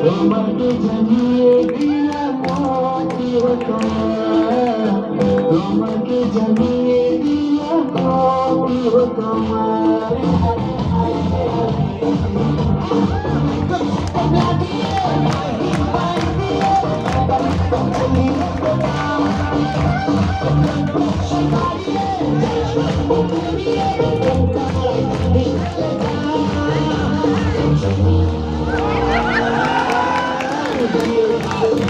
তোমাকে জানিয়ে দিলাম তোমাকে জানিয়ে দিলাম তোমার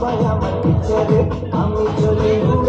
সবাই আমার টিচারে আমি চলি